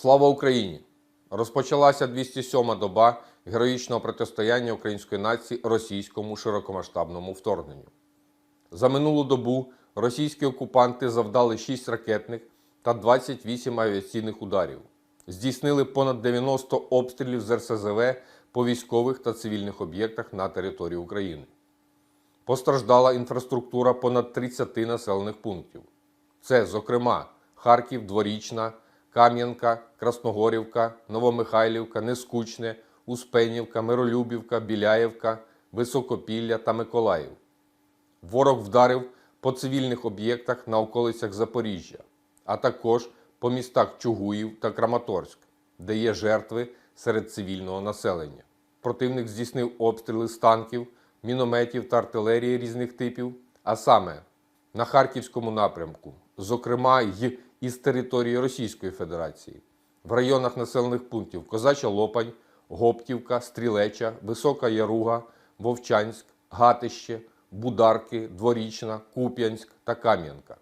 Слава Україні! Розпочалася 207-ма доба героїчного протистояння української нації російському широкомасштабному вторгненню. За минулу добу російські окупанти завдали 6 ракетних та 28 авіаційних ударів, здійснили понад 90 обстрілів з РСЗВ по військових та цивільних об'єктах на території України. Постраждала інфраструктура понад 30 населених пунктів. Це, зокрема, Харків, Дворічна, Кам'янка, Красногорівка, Новомихайлівка, Нескучне, Успенівка, Миролюбівка, Біляєвка, Високопілля та Миколаїв. Ворог вдарив по цивільних об'єктах на околицях Запоріжжя, а також по містах Чугуїв та Краматорськ, де є жертви серед цивільного населення. Противник здійснив обстріли з танків, мінометів та артилерії різних типів, а саме на Харківському напрямку, зокрема й із території Російської Федерації, в районах населених пунктів Козача Лопань, Гоптівка, Стрілеча, Висока Яруга, Вовчанськ, Гатище, Бударки, Дворічна, Куп'янськ та Кам'янка.